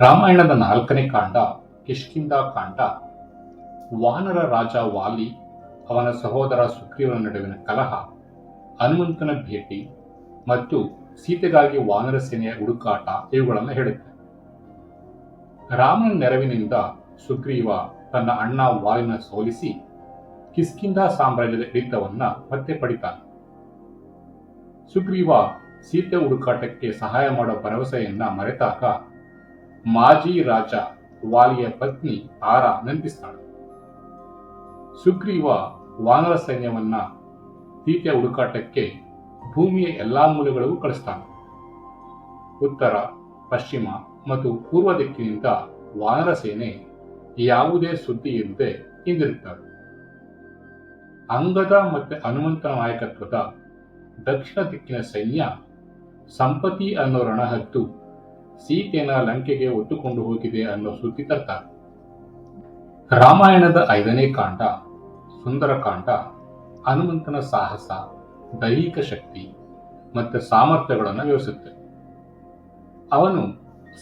ರಾಮಾಯಣದ ನಾಲ್ಕನೇ ಕಾಂಡ ಕಿಷ್ಕಿಂದ ಕಾಂಡ. ವಾನರ ರಾಜ ವಾಲಿ, ಅವನ ಸಹೋದರ ಸುಗ್ರೀವನ ನಡುವಿನ ಕಲಹ, ಹನುಮಂತನ ಭೇಟಿ ಮತ್ತು ಸೀತೆಗಾಗಿ ವಾನರ ಸೇನೆಯ ಹುಡುಕಾಟ ಇವುಗಳನ್ನು ಹೇಳುತ್ತೆ. ರಾಮನ ನೆರವಿನಿಂದ ಸುಗ್ರೀವ ತನ್ನ ಅಣ್ಣ ವಾಲಿನ ಸೋಲಿಸಿ ಕಿಷ್ಕಿಂದ ಸಾಮ್ರಾಜ್ಯದ ಹಿಡಿತವನ್ನ ಮತ್ತೆ ಪಡಿತಾನೆ. ಸುಗ್ರೀವ ಸೀತೆ ಹುಡುಕಾಟಕ್ಕೆ ಸಹಾಯ ಮಾಡುವ ಭರವಸೆಯನ್ನ ಮರೆತಾಗ ಮಾಜಿ ರಾಜ ವಾಲಿಯ ಪತ್ನಿ ಆರ ನೆನಪಿಸ್ತಾಳೆ ಸುಗ್ರೀವ ವಾನರ ಸೈನ್ಯವನ್ನ ಸೀತೆಯ ಹುಡುಕಾಟಕ್ಕೆ ಭೂಮಿಯ ಎಲ್ಲಾ ಮೂಲೆಗಳಿಗೂ ಕಳಿಸ್ತಾನೆ. ಉತ್ತರ, ಪಶ್ಚಿಮ ಮತ್ತು ಪೂರ್ವ ದಿಕ್ಕಿನಿಂದ ವಾನರ ಸೇನೆ ಯಾವುದೇ ಸುದ್ದಿ ಇಲ್ಲದೆ ಹಿಂದಿರುತ್ತಾರೆ ಅಂಗದ ಮತ್ತು ಹನುಮಂತನ ನಾಯಕತ್ವದ ದಕ್ಷಿಣ ದಿಕ್ಕಿನ ಸೈನ್ಯ ಸಂಪತಿ ಅನ್ನೋ ರಣಹದ್ದು ಸೀತೆನ ಲಂಕೆಗೆ ಒತ್ತುಕೊಂಡು ಹೋಗಿದೆ ಅನ್ನೋ ಸುದ್ದಿ ತರ್ತಾರೆ ರಾಮಾಯಣದ ಐದನೇ ಕಾಂಡ ಸುಂದರಕಾಂಡ ಹನುಮಂತನ ಸಾಹಸ, ದೈಹಿಕ ಶಕ್ತಿ ಮತ್ತು ಸಾಮರ್ಥ್ಯಗಳನ್ನು ವಿವರಿಸುತ್ತೆ. ಅವನು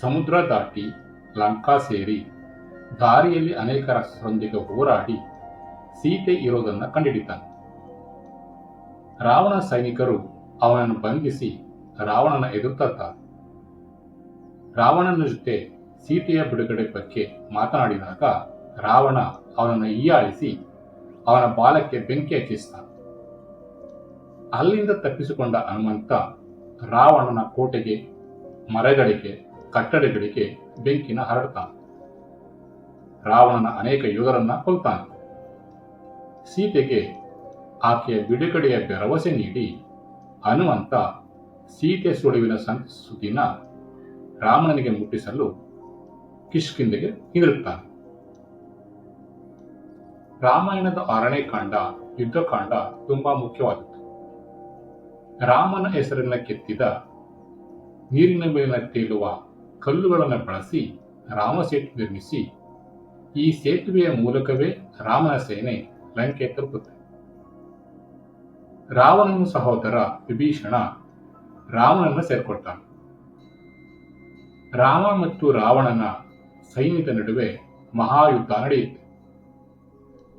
ಸಮುದ್ರ ದಾಟಿ ಲಂಕಾ ಸೇರಿ ದಾರಿಯಲ್ಲಿ ಅನೇಕ ರಾಷ್ಟ್ರದೊಂದಿಗೆ ಹೋರಾಡಿ ಸೀತೆ ಇರೋದನ್ನು ಕಂಡುಹಿಡಿತಾನೆ ರಾವಣ ಸೈನಿಕರು ಅವನನ್ನು ಬಂಧಿಸಿ ರಾವಣನ ಎದುರುತ್ತಾರೆ ರಾವಣನ ಜೊತೆ ಸೀತೆಯ ಬಿಡುಗಡೆ ಬಗ್ಗೆ ಮಾತನಾಡಿದಾಗ ರಾವಣ ಅವನನ್ನು ಹೀಯಾಳಿಸಿ ಅವನ ಬಾಲಕ್ಕೆ ಬೆಂಕಿ ಹಚ್ಚಿಸ್ತಾನೆ ಅಲ್ಲಿಂದ ತಪ್ಪಿಸಿಕೊಂಡ ಹನುಮಂತ ರಾವಣನ ಕೋಟೆಗೆ, ಮರಗಳಿಗೆ, ಕಟ್ಟಡಗಳಿಗೆ ಬೆಂಕಿನ ಹರಡ್ತಾನೆ ರಾವಣನ ಅನೇಕ ಯೋಧರನ್ನ ಕೊಲ್ತಾನೆ ಸೀತೆಗೆ ಆಕೆಯ ಬಿಡುಗಡೆಯ ಭರವಸೆ ನೀಡಿ ಹನುಮಂತ ಸೀತೆ ಸುಳಿವಿನ ಸುದಿನ ರಾಮನಿಗೆ ಮುಟ್ಟಿಸಲು ಕಿಷ್ಕಿಂದೆಗೆ ಹಿಂದಿರುತ್ತಾನೆ ರಾಮಾಯಣದ ಆರನೇ ಕಾಂಡ, ಯುದ್ಧಕಾಂಡ ತುಂಬಾ ಮುಖ್ಯವಾದದ್ದು. ರಾಮನ ಹೆಸರಿನ ಕೆತ್ತಿದ ನೀರಿನ ಮೇಲಿನ ತೇಲುವ ಕಲ್ಲುಗಳನ್ನು ಬಳಸಿ ರಾಮ ಸೇತುವೆ ನಿರ್ಮಿಸಿ, ಈ ಸೇತುವೆಯ ಮೂಲಕವೇ ರಾಮನ ಸೇನೆ ಲಂಕೆ ತಲುಪುತ್ತೆ. ರಾವಣನ ಸಹೋದರ ವಿಭೀಷಣ ರಾಮನನ್ನು ಸೇರ್ಕೊಳ್ತಾನೆ. ರಾಮ ಮತ್ತು ರಾವಣನ ಸೈನ್ಯದ ನಡುವೆ ಮಹಾಯುದ್ಧ ನಡೆಯಿತು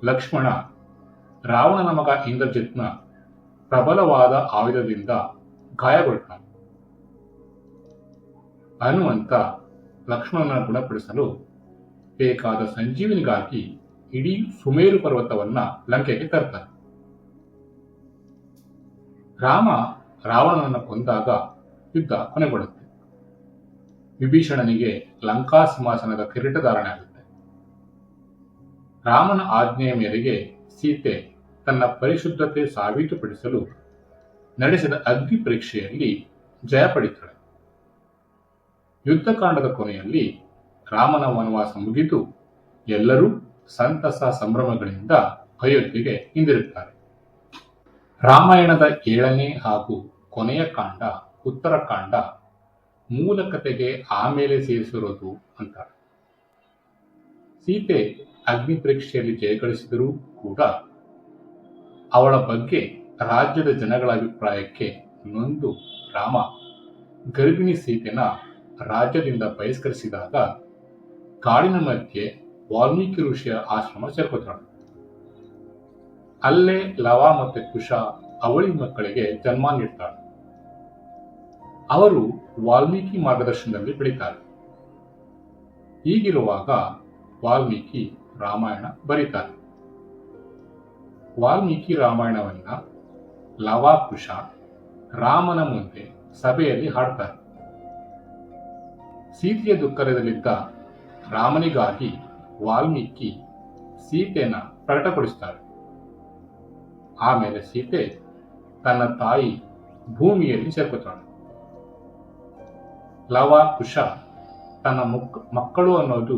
ಲಕ್ಷ್ಮಣ, ರಾವಣನ ಮಗ ಇಂದ್ರಜಿತ್ನ ಪ್ರಬಲವಾದ ಆಯುಧದಿಂದ ಗಾಯಗೊಳ್ತಾನೆ. ಹನುಮಂತ ಲಕ್ಷ್ಮಣನ ಗುಣಪಡಿಸಲು ಬೇಕಾದ ಸಂಜೀವಿನಿಗಾಗಿ ಇಡೀ ಸುಮೇರು ಪರ್ವತವನ್ನ ಲಂಕೆಗೆ ತರ್ತಾನೆ. ರಾಮ ರಾವಣನನ್ನು ಕೊಂದಾಗ ಯುದ್ಧ ಕೊನೆಗೊಳ್ಳುತ್ತೆ. ವಿಭೀಷಣನಿಗೆ ಲಂಕಾ ಸಿಂಹಾಸನದ ಕಿರೀಟಧಾರಣೆ ಆಗುತ್ತೆ. ರಾಮನ ಆಜ್ಞೆಯ ಮೇರೆಗೆ ಸೀತೆ ತನ್ನ ಪರಿಶುದ್ಧತೆ ಸಾಬೀತುಪಡಿಸಲು ನಡೆಸಿದ ಅಗ್ನಿ ಪರೀಕ್ಷೆಯಲ್ಲಿ ಜಯ ಪಡಿತಾಳೆ. ಯುದ್ಧಕಾಂಡದ ಕೊನೆಯಲ್ಲಿ ರಾಮನ ವನವಾಸ ಮುಗಿದು ಎಲ್ಲರೂ ಸಂತಸ ಸಂಭ್ರಮಗಳಿಂದ ಅಯೋಧ್ಯೆಗೆ ಹಿಂದಿರುತ್ತಾರೆ ರಾಮಾಯಣದ ಏಳನೇ ಹಾಗೂ ಕೊನೆಯ ಕಾಂಡ ಉತ್ತರಕಾಂಡ ಮೂಲ ಕಥೆಗೆ ಆಮೇಲೆ ಸೇರಿಸಿರೋದು ಅಂತ ಸೀತೆ ಅಗ್ನಿ ಪರೀಕ್ಷೆಯಲ್ಲಿ ಜಯಗಳಿಸಿದರೂ ಕೂಡ ಅವಳ ಬಗ್ಗೆ ರಾಜ್ಯದ ಜನಗಳ ಅಭಿಪ್ರಾಯಕ್ಕೆ ನೊಂದು ರಾಮ ಗರ್ಭಿಣಿ ಸೀತೆನ ರಾಜ್ಯದಿಂದ ಬಹಿಷ್ಕರಿಸಿದಾಗ ಕಾಡಿನ ಮಧ್ಯೆ ವಾಲ್ಮೀಕಿ ಋಷಿಯ ಆಶ್ರಮ ಸೇರ್ಕೋತಾಳೆ ಅಲ್ಲೇ ಲವ ಮತ್ತು ಕುಶ ಅವಳಿ ಮಕ್ಕಳಿಗೆ ಜನ್ಮ ನೀಡ್ತಾಳೆ. ಅವರು ವಾಲ್ಮೀಕಿ ಮಾರ್ಗದರ್ಶನದಲ್ಲಿ ಬೆಳೀತಾರೆ. ಹೀಗಿರುವಾಗ ವಾಲ್ಮೀಕಿ ರಾಮಾಯಣ ಬರೀತಾರೆ. ವಾಲ್ಮೀಕಿ ರಾಮಾಯಣವನ್ನ ಲವಾಕುಶ ರಾಮನ ಮುಂದೆ ಸಭೆಯಲ್ಲಿ ಹಾಡ್ತಾರೆ. ಸೀತೆಯ ದುಃಖದಲ್ಲಿದ್ದ ರಾಮನಿಗಾಗಿ ವಾಲ್ಮೀಕಿ ಸೀತೆನ ಪ್ರಕಟಗೊಳಿಸ್ತಾರೆ ಆಮೇಲೆ ಸೀತೆ ತನ್ನ ತಾಯಿ ಭೂಮಿಯಲ್ಲಿ ಸೇರ್ಕೋತಾಳೆ. ಲವ, ಕುಶ, ತನ್ನ ಮುಕ್, ಮಕ್ಕಳು ಅನ್ನೋದು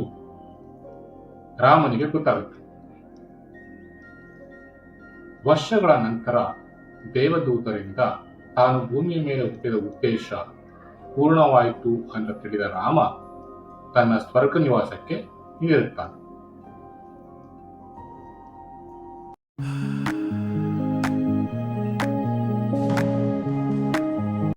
ರಾಮನಿಗೆ ಗೊತ್ತಾಗುತ್ತೆ. ವರ್ಷಗಳ ನಂತರ ದೇವದೂತರಿಂದ ತಾನು ಭೂಮಿಯ ಮೇಲೆ ಹುಟ್ಟಿದ ಉದ್ದೇಶ ಪೂರ್ಣವಾಯಿತು ಅಂತ ತಿಳಿದ ರಾಮ ತನ್ನ ಸ್ವರ್ಗ ನಿವಾಸಕ್ಕೆ ಹಿಂದಿರುತ್ತಾನೆ